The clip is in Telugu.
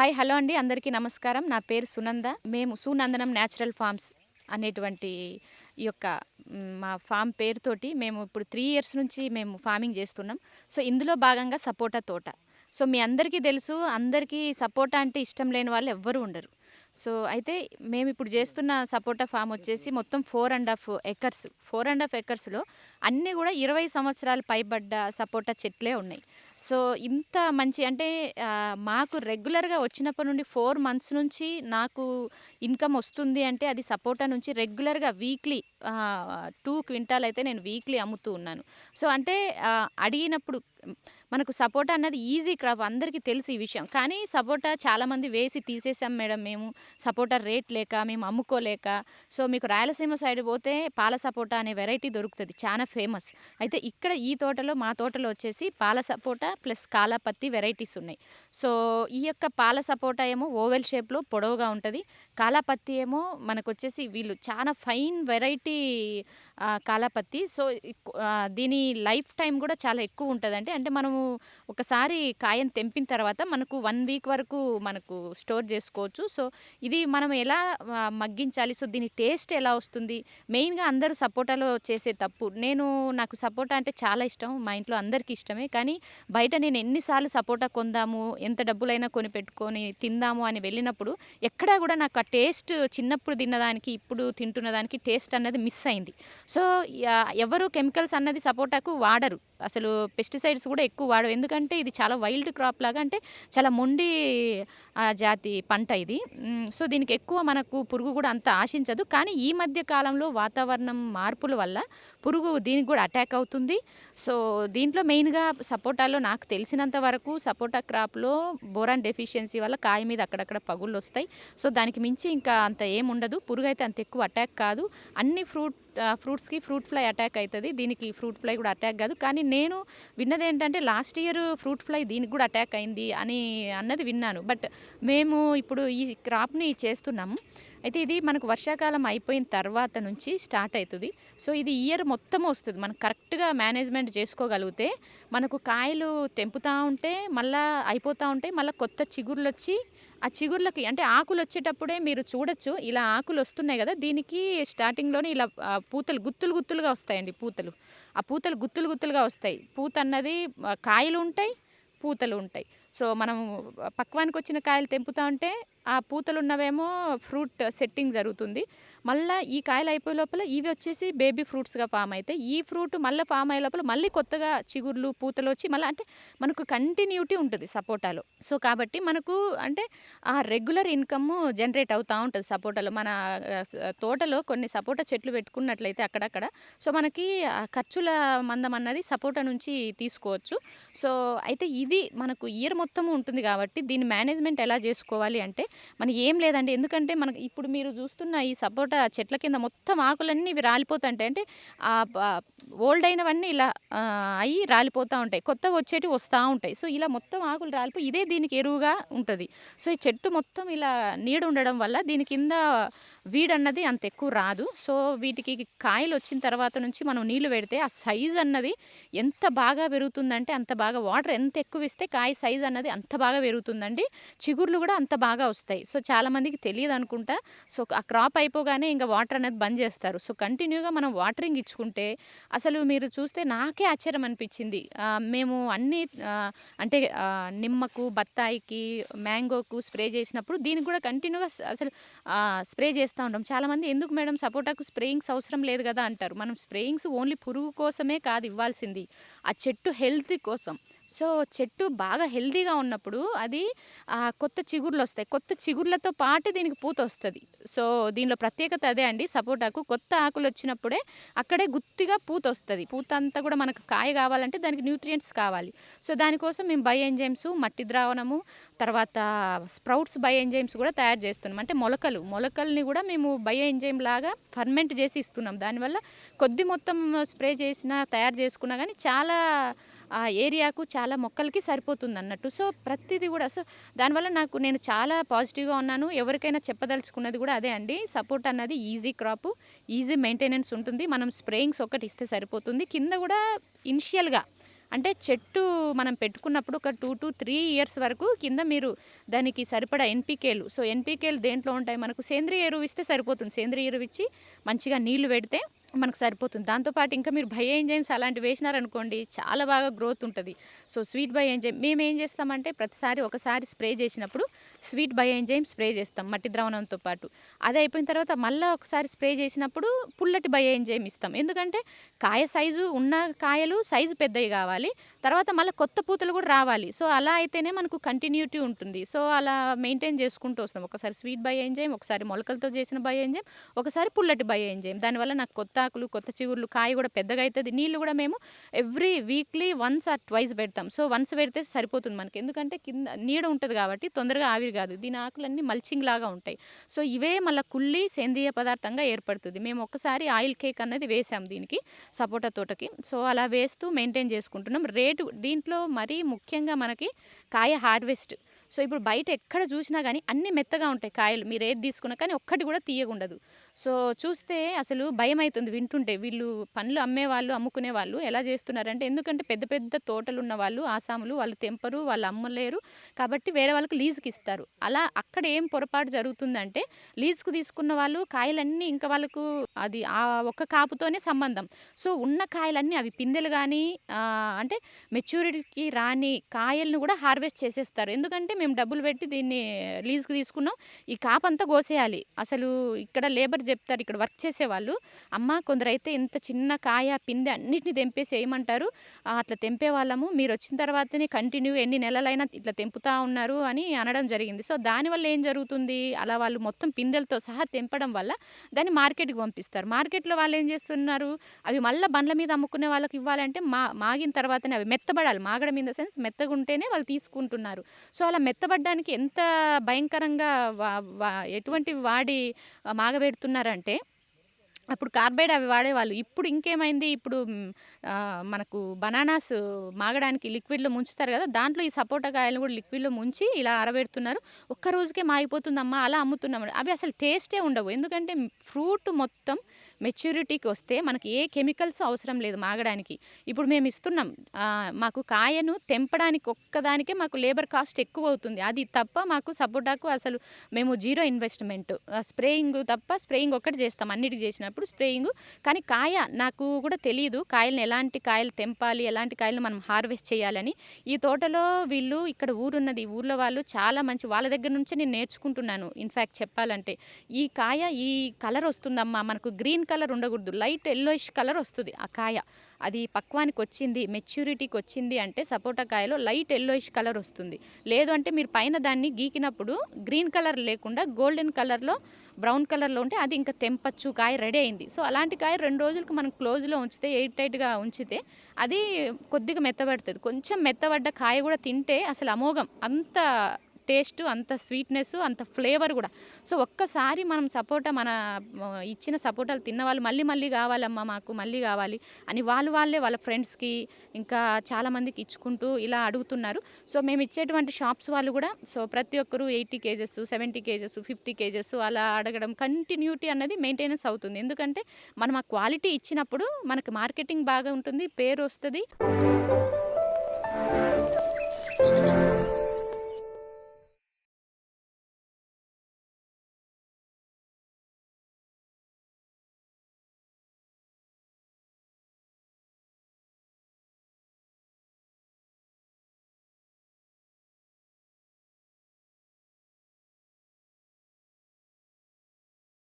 హాయ్ హలో అండి. అందరికీ నమస్కారం. నా పేరు సునంద. మేము సునందనం న్యాచురల్ ఫార్మ్స్ అనేటువంటి ఈ యొక్క మా ఫామ్ పేరుతోటి మేము ఇప్పుడు త్రీ ఇయర్స్ నుంచి మేము ఫార్మింగ్ చేస్తున్నాం. సో ఇందులో భాగంగా సపోటా తోట. సో మీ అందరికీ తెలుసు అందరికీ సపోటా అంటే ఇష్టం లేని వాళ్ళు ఎవ్వరూ ఉండరు. సో అయితే మేము ఇప్పుడు చేస్తున్న సపోటా ఫామ్ వచ్చేసి మొత్తం four and half acres. Four and half ఎకర్స్లో అన్నీ కూడా ఇరవై సంవత్సరాలు పైబడ్డ సపోటా చెట్లే ఉన్నాయి. సో ఇంత మంచి అంటే మాకు రెగ్యులర్గా వచ్చినప్పటి నుండి ఫోర్ మంత్స్ నుంచి నాకు ఇన్కమ్ వస్తుంది అంటే అది సపోటా నుంచి రెగ్యులర్గా వీక్లీ టూ క్వింటాల్ అయితే నేను వీక్లీ అమ్ముతూ ఉన్నాను. సో అంటే అడిగినప్పుడు మనకు సపోటా అన్నది ఈజీ క్రాప్ అందరికీ తెలుసు ఈ విషయం. కానీ సపోటా చాలామంది వేసి తీసేసాం మేడం మేము. సపోటా రేట్ లేక మేము అమ్ముకోలేక. సో మీకు రాయలసీమ సైడ్ పోతే పాల సపోటా అనే వెరైటీ దొరుకుతుంది. చాలా ఫేమస్. అయితే ఇక్కడ ఈ తోటలో మా తోటలో వచ్చేసి పాల సపోటా ప్లస్ కాలాపత్తి వెరైటీస్ ఉన్నాయి. సో ఈ యొక్క పాల సపోటా ఏమో ఓవెల్ షేప్లో పొడవుగా ఉంటుంది. కాలాపత్తి ఏమో మనకు వచ్చేసి వీళ్ళు చాలా ఫైన్ వెరైటీ కాలాపత్తి. సో దీని లైఫ్ టైం కూడా చాలా ఎక్కువ ఉంటుంది అంటే అంటే మనము ఒకసారి కాయను తెంపిన తర్వాత మనకు వన్ వీక్ వరకు మనకు స్టోర్ చేసుకోవచ్చు. సో ఇది మనం ఎలా మగ్గించాలి? సో దీని టేస్ట్ ఎలా వస్తుంది? మెయిన్గా అందరూ సపోటాలో చేసే తప్పు. నేను నాకు సపోటా అంటే చాలా ఇష్టం. మా ఇంట్లో అందరికీ ఇష్టమే. కానీ బయట నేను ఎన్నిసార్లు సపోటా కొందాము ఎంత డబ్బులైనా కొని పెట్టుకొని తిందాము అని వెళ్ళినప్పుడు ఎక్కడా కూడా నాకు ఆ టేస్ట్ చిన్నప్పుడు తిన్నదానికి ఇప్పుడు తింటున్న దానికి టేస్ట్ అన్నది మిస్ అయింది. సో ఎవరు కెమికల్స్ అన్నది సపోటాకు వాడరు. అసలు పెస్టిసైడ్స్ కూడా ఎక్కువ వాడరు. ఎందుకంటే ఇది చాలా వైల్డ్ క్రాప్ లాగా అంటే చాలా మొండి జాతి పంట ఇది. సో దీనికి ఎక్కువ మనకు పురుగు కూడా అంత ఆశించదు. కానీ ఈ మధ్య కాలంలో వాతావరణం మార్పుల వల్ల పురుగు దీనికి కూడా అటాక్ అవుతుంది. సో దీంట్లో మెయిన్గా సపోటాలో నాకు తెలిసినంత వరకు సపోటా క్రాప్లో బోరాన్ డెఫిషియన్సీ వల్ల కాయ మీద అక్కడక్కడ పగుళ్ళు వస్తాయి. సో దానికి మించి ఇంకా అంత ఏముండదు. పురుగు అయితే అంత ఎక్కువ అటాక్ కాదు. అన్ని ఫ్రూట్ ఫ్రూట్స్కి ఫ్రూట్ ఫ్లై అటాక్ అవుతుంది దీనికి ఫ్రూట్ ఫ్లై కూడా అటాక్ కాదు. కానీ నేను విన్నది ఏంటంటే లాస్ట్ ఇయర్ ఫ్రూట్ ఫ్లై దీనికి కూడా అటాక్ అయింది అని అన్నది విన్నాను. బట్ మేము ఇప్పుడు ఈ క్రాప్ని చేస్తున్నాము. అయితే ఇది మనకు వర్షాకాలం అయిపోయిన తర్వాత నుంచి స్టార్ట్ అవుతుంది. సో ఇది ఇయర్ మొత్తం వస్తుంది. మనం కరెక్ట్గా మేనేజ్మెంట్ చేసుకోగలిగితే మనకు కాయలు తెంపుతూ ఉంటే మళ్ళీ అయిపోతూ ఉంటాయి మళ్ళీ కొత్త చిగుర్లు వచ్చి ఆ చిగుర్లకి అంటే ఆకులు వచ్చేటప్పుడే మీరు చూడొచ్చు. ఇలా ఆకులు వస్తున్నాయి కదా దీనికి స్టార్టింగ్లోనే ఇలా పూతలు గుత్తులు గుత్తులుగా వస్తాయండి పూతలు. ఆ పూతలు గుత్తులు గుత్తులుగా వస్తాయి. పూత అన్నది కాయలు ఉంటాయి పూతలు ఉంటాయి. సో మనం పక్వానికి వచ్చిన కాయలు తెంపుతా ఉంటే ఆ పూతలు ఉన్నవేమో ఫ్రూట్ సెట్టింగ్ జరుగుతుంది. మళ్ళీ ఈ కాయలు అయిపోయే లోపల ఇవి వచ్చేసి బేబీ ఫ్రూట్స్గా ఫామ్ అయితే. ఈ ఫ్రూట్ మళ్ళీ ఫామ్ అయ్యే లోపల మళ్ళీ కొత్తగా చిగుర్లు పూతలు వచ్చి మళ్ళీ అంటే మనకు కంటిన్యూటీ ఉంటుంది సపోటాలో. సో కాబట్టి మనకు అంటే ఆ రెగ్యులర్ ఇన్కమ్ జనరేట్ అవుతూ ఉంటుంది సపోటాలో. మన తోటలో కొన్ని సపోటా చెట్లు పెట్టుకున్నట్లయితే అక్కడక్కడ. సో మనకి ఖర్చుల మందం అన్నది సపోటా నుంచి తీసుకోవచ్చు. సో అయితే ఇది మనకు ఇయర్ మొత్తం ఉంటుంది కాబట్టి దీని మేనేజ్మెంట్ ఎలా చేసుకోవాలి అంటే మనకి ఏం లేదండి. ఎందుకంటే మనకి ఇప్పుడు మీరు చూస్తున్న ఈ సపోటా చెట్ల కింద మొత్తం ఆకులన్నీ ఇవి రాలిపోతుంటాయి. అంటే ఆ ఓల్డ్ అయినవన్నీ ఇలా అయి అయ్యి రాలిపోతూ ఉంటాయి. కొత్త వచ్చేటివి వస్తూ ఉంటాయి. సో ఇలా మొత్తం ఆకులు రాలిపోయి ఇదే దీనికి ఎరువుగా ఉంటుంది. సో ఈ చెట్టు మొత్తం ఇలా నీడ ఉండడం వల్ల దీని కింద వీడ్ అన్నది అంత ఎక్కువ రాదు. సో వీటికి కాయలు వచ్చిన తర్వాత నుంచి మనం నీళ్ళు పెడితే ఆ సైజ్ అన్నది ఎంత బాగా పెరుగుతుందంటే అంత బాగా వాటర్ ఎంత ఎక్కువ ఇస్తే కాయ సైజ్ అన్నది అంత బాగా పెరుగుతుందండి. చిగుర్లు కూడా అంత బాగా వస్తాయి. వస్తాయి. సో చాలామందికి తెలియదు అనుకుంటా. సో ఆ క్రాప్ అయిపోగానే ఇంకా వాటర్ అనేది బంద్ చేస్తారు. సో కంటిన్యూగా మనం వాటరింగ్ ఇచ్చుకుంటే అసలు మీరు చూస్తే నాకే ఆశ్చర్యం అనిపించింది. మేము అన్ని అంటే నిమ్మకు బత్తాయికి మ్యాంగోకు స్ప్రే చేసినప్పుడు దీనికి కూడా కంటిన్యూగా అసలు స్ప్రే చేస్తూ ఉంటాం. చాలామంది ఎందుకు మేడం సపోటాకు స్ప్రేయింగ్స్ అవసరం లేదు కదా అంటారు. మనం స్ప్రేయింగ్స్ ఓన్లీ పురుగు కోసమే కాదు ఇవ్వాల్సింది. ఆ చెట్టు హెల్త్ కోసం. సో చెట్టు బాగా హెల్దీగా ఉన్నప్పుడు అది కొత్త చిగుర్లు వస్తాయి కొత్త చిగుర్లతో పాటు దీనికి పూత వస్తుంది సో దీనిలో ప్రత్యేకత అదే అండి. సపోటాకు కొత్త ఆకులు వచ్చినప్పుడే అక్కడే గుత్తిగా పూత వస్తుంది పూత అంతా కూడా మనకు కాయ కావాలంటే దానికి న్యూట్రియంట్స్ కావాలి. సో దానికోసం మేము బై ఎంజైమ్స్ మట్టి ద్రావణము తర్వాత స్ప్రౌట్స్ బై ఎంజైమ్స్ కూడా తయారు చేస్తున్నాం. అంటే మొలకలు. మొలకల్ని కూడా మేము బై ఎంజైమ్ లాగా ఫర్మెంట్ చేసి ఇస్తున్నాం. దానివల్ల కొద్ది మొత్తం స్ప్రే చేసినా తయారు చేసుకున్నా కానీ చాలా ఆ ఏరియాకు చాలా మొక్కలకి సరిపోతుంది అన్నట్టు సో ప్రతిదీ కూడా సో దానివల్ల నాకు నేను చాలా పాజిటివ్గా ఉన్నాను. ఎవరికైనా చెప్పదలుచుకున్నది కూడా అదే అండి. సపోర్ట్ అన్నది ఈజీ క్రాప్ ఈజీ మెయింటెనెన్స్ ఉంటుంది. మనం స్ప్రేయింగ్స్ ఒక్కటి ఇస్తే సరిపోతుంది. కింద కూడా ఇనిషియల్గా అంటే చెట్టు మనం పెట్టుకున్నప్పుడు ఒక టూ టు త్రీ ఇయర్స్ వరకు కింద మీరు దానికి సరిపడా ఎన్పికేలు సో ఎన్పికేలు దేంట్లో ఉంటాయి? మనకు సేంద్రియ ఎరువు ఇస్తే సరిపోతుంది. సేంద్రియ ఎరువు ఇచ్చి మంచిగా నీళ్ళు పెడితే మనకు సరిపోతుంది. దాంతోపాటు ఇంకా మీరు బై ఎంజైమ్స్ అలాంటివి వేసినారనుకోండి చాలా బాగా గ్రోత్ ఉంటుంది. సో స్వీట్ బై ఎంజైమ్ మేము ఏం చేస్తామంటే ప్రతిసారి ఒకసారి స్ప్రే చేసినప్పుడు స్వీట్ బై ఎంజైమ్ స్ప్రే చేస్తాం మట్టి ద్రావణంతో పాటు. అది అయిపోయిన తర్వాత మళ్ళీ ఒకసారి స్ప్రే చేసినప్పుడు పుల్లటి బై ఎంజైమ్ ఇస్తాం. ఎందుకంటే కాయ సైజు ఉన్న కాయలు సైజు పెద్దవి కావాలి. తర్వాత మళ్ళీ కొత్త పూతలు కూడా రావాలి. సో అలా అయితేనే మనకు కంటిన్యూటీ ఉంటుంది. సో అలా మెయింటైన్ చేసుకుంటూ వస్తాం. ఒకసారి స్వీట్ బై ఎంజైమ్ ఒకసారి మొలకలతో చేసిన బై ఎంజైమ్ ఒకసారి పుల్లటి బై ఎంజైమ్ దానివల్ల నాకు కొత్త ఆకులు కొత్త చిగుర్లు కాయ కూడా పెద్దగా అవుతుంది నీళ్ళు కూడా మేము every weekly once or twice పెడతాం. సో వన్స్ పెడితే సరిపోతుంది మనకి. ఎందుకంటే కింద నీడ ఉంటుంది కాబట్టి తొందరగా ఆవిరి కాదు. దీని ఆకులన్నీ మల్చింగ్ లాగా ఉంటాయి. సో ఇవే మళ్ళీ కుళ్ళి సేంద్రియ పదార్థంగా ఏర్పడుతుంది. మేము ఒక్కసారి ఆయిల్ కేక్ అన్నది వేసాం దీనికి సపోటా తోటకి. సో అలా వేస్తూ మెయింటైన్ చేసుకుంటున్నాం. రేటు దీంట్లో మరీ ముఖ్యంగా మనకి కాయ హార్వెస్ట్ సో ఇప్పుడు బయట ఎక్కడ చూసినా కానీ అన్నీ మెత్తగా ఉంటాయి కాయలు. మీరు ఏది తీసుకున్నా కానీ ఒక్కటి కూడా తీయకుండదు. సో చూస్తే అసలు భయం అవుతుంది వింటుంటే. వీళ్ళు పండ్లు అమ్మే వాళ్ళు అమ్ముకునే వాళ్ళు ఎలా చేస్తున్నారంటే ఎందుకంటే పెద్ద పెద్ద తోటలు ఉన్న వాళ్ళు ఆసాములు వాళ్ళు తెంపరు వాళ్ళు అమ్మలేరు. కాబట్టి వేరే వాళ్ళకి లీజుకి ఇస్తారు. అలా అక్కడ ఏం పొరపాటు జరుగుతుందంటే లీజుకు తీసుకున్న వాళ్ళు కాయలన్నీ ఇంకా వాళ్ళకు అది ఆ ఒక్క కాపుతోనే సంబంధం. సో ఉన్న కాయలన్నీ అవి పిందెలు కానీ అంటే మెచ్యూరిటీకి రాని కాయలను కూడా హార్వెస్ట్ చేసేస్తారు. ఎందుకంటే మేము డబ్బులు పెట్టి దీన్ని లీజుకి తీసుకున్నాం. ఈ కాపంతా అంతా కోసేయాలి. అసలు ఇక్కడ లేబర్ చెప్తారు ఇక్కడ వర్క్ చేసేవాళ్ళు అమ్మ కొందరైతే ఇంత చిన్న కాయ పిందె అన్నిటిని తెంపేసి వేయమంటారు అట్లా తెంపే వాళ్ళము. మీరు వచ్చిన తర్వాతనే కంటిన్యూ ఎన్ని నెలలైనా ఇట్లా తెంపుతా ఉన్నారు అని అనడం జరిగింది. సో దానివల్ల ఏం జరుగుతుంది? అలా వాళ్ళు మొత్తం పిందెలతో సహా తెంపడం వల్ల దాన్ని మార్కెట్కి పంపిస్తారు. మార్కెట్లో వాళ్ళు ఏం చేస్తున్నారు? అవి మళ్ళీ బండ్ల మీద అమ్ముకునే వాళ్ళకి ఇవ్వాలంటే మా మాగిన తర్వాతనే అవి మెత్తబడాలి. మాగడం ఇన్ ద సెన్స్ మెత్తగా ఉంటేనే వాళ్ళు తీసుకుంటున్నారు. సో అలా మెత్తబడ్డానికి ఎంత భయంకరంగా వా వా ఎటువంటి వాడి మాగబెడుతున్నారంటే అప్పుడు కార్బైడ్ అవి వాడేవాళ్ళు. ఇప్పుడు ఇంకేమైంది? ఇప్పుడు మనకు బనానాస్ మాగడానికి లిక్విడ్లో ముంచుతారు కదా దాంట్లో ఈ సపోటా కాయలు కూడా లిక్విడ్లో ముంచి ఇలా ఆరబెడుతున్నారు. ఒక్క రోజుకే మాగిపోతుందమ్మా అలా అమ్ముతున్నాం అవి అసలు టేస్టే ఉండవు. ఎందుకంటే ఫ్రూట్ మొత్తం మెచ్యూరిటీకి వస్తే మనకి ఏ కెమికల్స్ అవసరం లేదు మాగడానికి. ఇప్పుడు మేము ఇస్తున్నాం. మాకు కాయను తెంపడానికి ఒక్కదానికే మాకు లేబర్ కాస్ట్ ఎక్కువ అవుతుంది. అది తప్ప మాకు సపోటాకు అసలు మేము జీరో ఇన్వెస్ట్మెంట్. స్ప్రేయింగ్ తప్ప స్ప్రేయింగ్ ఒక్కటి చేస్తాం. అన్నిటికి చేసినప్పుడు స్ప్రేయింగ్. కానీ కాయ నాకు కూడా తెలియదు కాయలను ఎలాంటి కాయలు తెంపాలి ఎలాంటి కాయలు మనం హార్వెస్ట్ చేయాలని. ఈ తోటలో వీళ్ళు ఇక్కడ ఊరున్నది ఊర్లో వాళ్ళు చాలా మంచి వాళ్ళ దగ్గర నుంచి నేను నేర్చుకుంటున్నాను. ఇన్ఫ్యాక్ట్ చెప్పాలంటే ఈ కాయ ఈ కలర్ వస్తుందమ్మా. మనకు గ్రీన్ కలర్ ఉండకూడదు. లైట్ ఎల్లోయిష్ కలర్ వస్తుంది ఆ కాయ. అది పక్వానికి వచ్చింది మెచ్యూరిటీకి వచ్చింది అంటే సపోటా కాయలో లైట్ ఎల్లోయిష్ కలర్ వస్తుంది. లేదు అంటే మీరు పైన దాన్ని గీకినప్పుడు గ్రీన్ కలర్ లేకుండా గోల్డెన్ కలర్లో బ్రౌన్ కలర్లో ఉంటే అది ఇంకా తెంపచ్చు కాయ రెడీ అయింది. సో అలాంటి కాయ రెండు రోజులకు మనం క్లోజ్లో ఉంచితే ఎయిట్ టైట్గా ఉంచితే అది కొద్దిగా మెత్తబడుతుంది. కొంచెం మెత్తబడ్డ కాయ కూడా తింటే అసలు అమోఘం అంత టేస్ట్ అంత స్వీట్నెస్ అంత ఫ్లేవర్ కూడా. సో ఒక్కసారి మనం సపోటా మన ఇచ్చిన సపోటాలు తిన్న వాళ్ళు మళ్ళీ మళ్ళీ కావాలమ్మా మాకు మళ్ళీ కావాలి అని వాళ్ళు వాళ్ళే వాళ్ళ ఫ్రెండ్స్కి ఇంకా చాలామందికి ఇచ్చుకుంటూ ఇలా అడుగుతున్నారు. సో మేము ఇచ్చేటువంటి షాప్స్ వాళ్ళు కూడా సో ప్రతి ఒక్కరు eighty KGs seventy KGs fifty KGs అలా అడగడం కంటిన్యూటీ అన్నది మెయింటెనెన్స్ అవుతుంది. ఎందుకంటే మనం ఆ క్వాలిటీ ఇచ్చినప్పుడు మనకు మార్కెటింగ్ బాగా ఉంటుంది పేరు వస్తుంది.